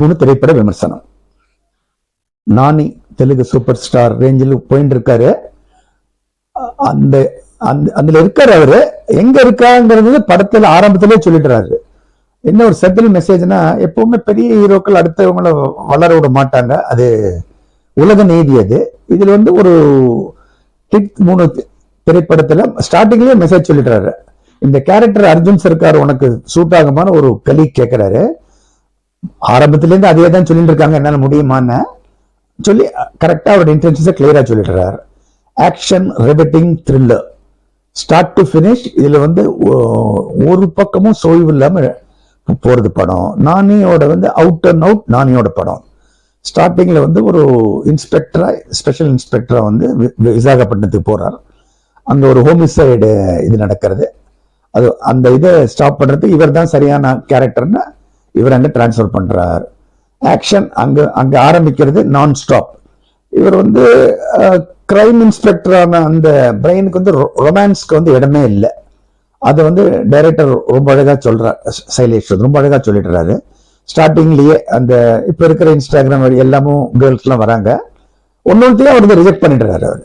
மூணு திரைப்பட விமர்சனம். நானி தெலுங்கு சூப்பர் ஸ்டார் ரேஞ்சில் போயிட்டு இருக்காரு அந்த அந்த அதுல இருக்காரு அவரு. எங்க இருக்காங்கிறது படத்துல ஆரம்பத்திலே சொல்லிடுறாரு. என்ன ஒரு சட்டில் மெசேஜ்னா எப்பவுமே பெரிய ஹீரோக்கள் அடுத்தவங்கள வளர விட மாட்டாங்க. அது உலக நீதி அது. இதுல வந்து ஒரு hit மூணு திரைப்படத்துல ஸ்டார்டிங்லயே மெசேஜ் சொல்லிடுறாரு. இந்த கேரக்டர் அர்ஜுன் சர்க்கார் உனக்கு சூட் ஆகுமான ஒரு கலி கேட்கிறாரு ஆரம்பத்திலேருந்து அதே தான் சொல்லிட்டு இருக்காங்க என்னால முடியுமான்னு. சொல்லி கரெக்டா அவரோட இன்டென்ஷன்ஸை கிளியரா சொல்லிடுறாரு. Action ரெபட்டிங் thriller start to finish இதுல வந்து ஒரு பக்கமும் சோய்வு இல்லாம போறது படம். நானியோட வந்து அவுட் அண்ட் அவுட் நானியோட படம். ஸ்டார்டிங்ல வந்து ஒரு இன்ஸ்பெக்டராக ஸ்பெஷல் இன்ஸ்பெக்டராக வந்து வி- விசாகப்பட்டினத்துக்கு போகிறார் அங்கே ஒரு ஹோமிசைடு இது நடக்கிறது. அது அந்த இதை ஸ்டாப் பண்றதுக்கு இவர் தான் சரியான கேரக்டர்னு இவர் அங்கே டிரான்ஸ்ஃபர் பண்ணுறார் ஆக்ஷன் அங்கே அங்கே ஆரம்பிக்கிறது நான் ஸ்டாப் இவர் வந்து கிரைம் இன்ஸ்பெக்டரான அந்த பிரெயினுக்கு வந்து ரொமான்ஸ்க்கு வந்து இடமே இல்லை. அதை வந்து டைரக்டர் ரொம்ப அழகாக சொல்கிறார் சைலேஷ் ரொம்ப அழகாக சொல்லிடுறாரு. ஸ்டார்டிங்லேயே அந்த இப்போ இருக்கிற இன்ஸ்டாகிராம் எல்லாமும் கேர்ள்ஸ்லாம் வராங்க. ஒன்னொன்றையும் அவர் வந்து ரிஜெக்ட் பண்ணிடுறாரு அவர்.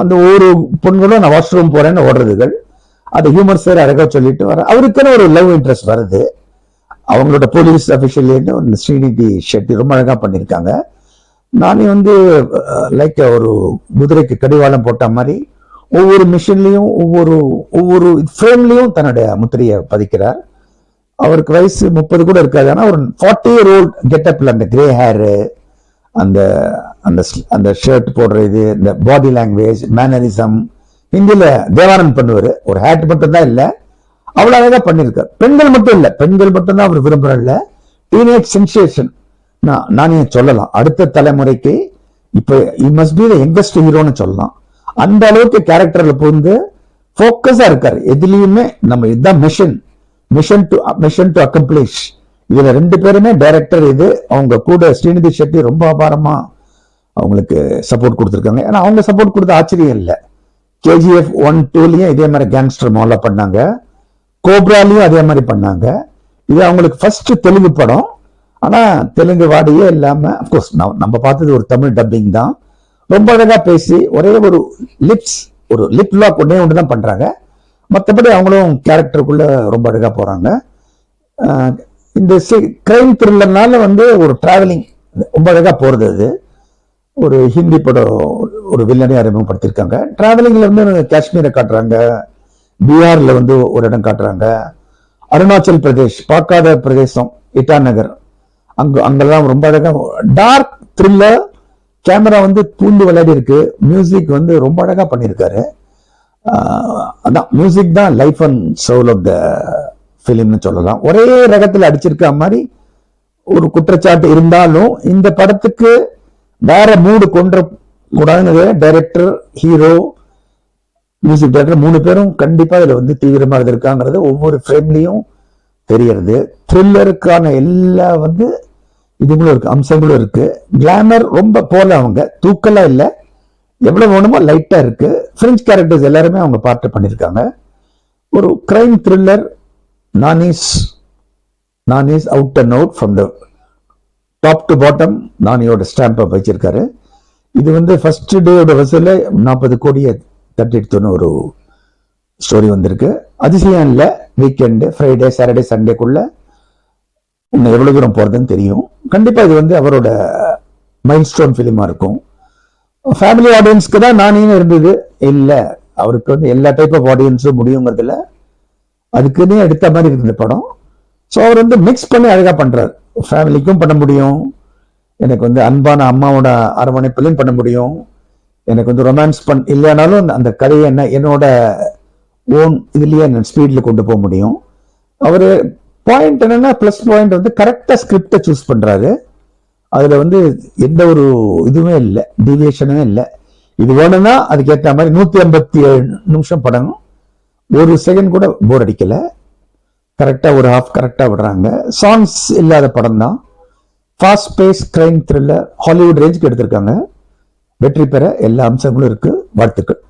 அந்த ஒரு பொண்களும் நான் வாஷ்ரூம் போகிறேன்னு ஓடுறதுகள். அதை ஹியூமர் சார் அழகாக சொல்லிட்டு வர அவருக்குன்னு ஒரு லவ் இன்ட்ரெஸ்ட் வருது. அவங்களோட போலீஸ் அபிஷியல் ஸ்ரீநிதி ஷெட்டி ரொம்ப அழகாக பண்ணியிருக்காங்க நானே வந்து லைக் ஒரு குதிரைக்கு கடிவாளம் போட்ட மாதிரி ஒவ்வொரு மிஷின்லையும் ஒவ்வொரு ஒவ்வொரு ஃப்ரேம்லையும் தன்னுடைய முத்திரையை பதிக்கிறார். அவருக்கு வயசு முப்பது கூட இருக்காது. ஆனால் ஒரு ஃபார்ட்டி இயர் ஓல்ட் கெட்டப்பில் அந்த கிரே ஹேரு அந்த அந்த அந்த ஷர்ட் போடுற இது இந்த பாடி லாங்குவேஜ் மேனரிசம் ஹிந்தியில் தேவானந்த் பண்ணுவார். ஒரு ஹேட் மட்டும் தான் அவ்வளவு அழகா பண்ணியிருக்கார். பெண்கள் மட்டும் இல்ல பெண்கள் மட்டும் தான் அவர் விரும்புறல்ல. டீனேஜ் சென்சேஷன் நான் நானே சொல்லலாம். அடுத்த தலைமுறைக்கு இப்ப he must be the youngest ஹீரோன்னு சொல்லலாம். அந்த அளவுக்கு கேரக்டர்ல புகுந்து ஃபோக்கஸாக இருக்காரு. எதுலயுமே நம்ம இதுதான் mission mission to mission to accomplish இதுல ரெண்டு பேருமே டைரக்டர் இது அவங்க கூட ஸ்ரீநிதி ஷெட்டி ரொம்ப அபாரமா அவங்களுக்கு சப்போர்ட் கொடுத்துருக்காங்க. ஏன்னா அவங்க சப்போர்ட் கொடுத்த ஆச்சரியம் இல்லை. கேஜிஎஃப் ஒன் டூலையும் இதே மாதிரி கேங்ஸ்டர் மாலா பண்ணாங்க. கோப்ராலையும் அதே மாதிரி பண்ணாங்க. இது அவங்களுக்கு ஃபர்ஸ்ட் தெலுங்கு படம். ஆனால் தெலுங்கு வாடையே இல்லாமல் அஃப்கோர்ஸ் நம்ம பார்த்தது ஒரு தமிழ் டப்பிங் தான். ரொம்ப அழகாக பேசி ஒரே ஒரு லிப்ஸ் ஒரு லிப் லாக் ஒன்றே ஒன்று தான் பண்ணுறாங்க மற்றபடி அவங்களும் கேரக்டருக்குள்ளே ரொம்ப அழகாக போகிறாங்க இந்த சி கிரைம் த்ரில்லர்னால வந்து ஒரு ட்ராவலிங் ரொம்ப அழகாக போகிறது அது. ஒரு ஹிந்தி படம் ஒரு வில்லனை அறிமுகப்படுத்தியிருக்காங்க. ட்ராவலிங்கில் வந்து காஷ்மீரை காட்டுறாங்க. பீகார்ல வந்து ஒரு இடம் காட்டுறாங்க. அருணாச்சல் பிரதேஷ் பார்க்காத பிரதேசம் இட்டாநகர் நகர். அங்கெல்லாம் ரொம்ப அழகாக டார்க் த்ரில்லர் கேமரா வந்து தூண்டு விளையாடி இருக்கு. மியூசிக் வந்து ரொம்ப அழகாக பண்ணியிருக்காரு. அதான் மியூசிக் தான் life and soul of the ஃபிலிம்னு சொல்லலாம். ஒரே ரகத்தில் அடிச்சிருக்க மாதிரி ஒரு குற்றச்சாட்டு இருந்தாலும் இந்த படத்துக்கு வேற மூடு கொன்ற கூடாதுன்னு டைரக்டர் ஹீரோ மியூசிக் டேரக்டர் மூணு பேரும் கண்டிப்பாக இதில் வந்து தீவிரமா இருந்திருக்காங்கிறது ஒவ்வொரு ஃப்ரேம்லேயும் தெரியறது த்ரில்லருக்கான எல்லா வந்து இதுங்களும் இருக்கு அம்சங்களும் இருக்கு. கிளாமர் ரொம்ப போல அவங்க தூக்கலா இல்லை. எவ்வளோ வேணுமோ லைட்டாக இருக்கு. ஃப்ரெஞ்ச் கேரக்டர்ஸ் எல்லாருமே அவங்க பார்ட்டு பண்ணியிருக்காங்க. ஒரு crime thriller Nani is Nani is out and out from the top to bottom நானியோட ஸ்டாம்பை வச்சிருக்காரு. இது வந்து ஃபர்ஸ்ட் டேயோட வசூலில் நாற்பது கோடியை தட்டி ஒரு ஸ்டோரி வந்திருக்கு. அதிசயம் இல்லை வீக்கெண்டு ஃப்ரைடே சாட்டர்டே சண்டேக்குள்ள இன்னும் எவ்வளோ தூரம் போகிறதுன்னு தெரியும். கண்டிப்பாக இது வந்து அவரோட மைல் ஸ்டோன் ஃபிலிமாக இருக்கும் ஃபேமிலி ஆடியன்ஸ்க்கு தான் நானே இருந்தது. இல்லை அவருக்கு வந்து எல்லா டைப் ஆஃப் ஆடியன்ஸும் முடியுங்கிறதுல அதுக்குன்னே எடுத்த மாதிரி இருக்குது இந்த படம். ஸோ அவர் வந்து மிக்ஸ் பண்ணி அழகாக பண்ணுறாரு ஃபேமிலிக்கும் பண்ண முடியும். எனக்கு வந்து அன்பான அம்மாவோட அரவணைப்புலையும் பண்ண முடியும். எனக்கு வந்து ரொமான்ஸ் பண் இல்லைனாலும் அந்த- கதையை என்ன என்னோட ஓன் இதுலேயே நான் ஸ்பீடில் கொண்டு போக முடியும். அவர் பாயிண்ட் என்னன்னா ப்ளஸ் பாயிண்ட் வந்து கரெக்டாக ஸ்கிரிப்டை சூஸ் பண்ணுறாரு அதில் வந்து எந்த ஒரு இதுவுமே இல்லை டீவியேஷனுமே இல்லை. இது வேணும்னா அதுக்கேற்ற மாதிரி நூற்றி ஐம்பத்தி ஏழு நிமிஷம் படம். ஒரு செகண்ட் கூட போர் அடிக்கலை. கரெக்டாக ஒரு ஹாஃப் கரெக்டாக விடுறாங்க. சாங்ஸ் இல்லாத படம் தான் fast pace crime thriller Hollywood ரேஞ்சுக்கு எடுத்திருக்காங்க. வெற்றி பெற எல்லா அம்சங்களும் இருக்கு. வாழ்த்துக்கள்.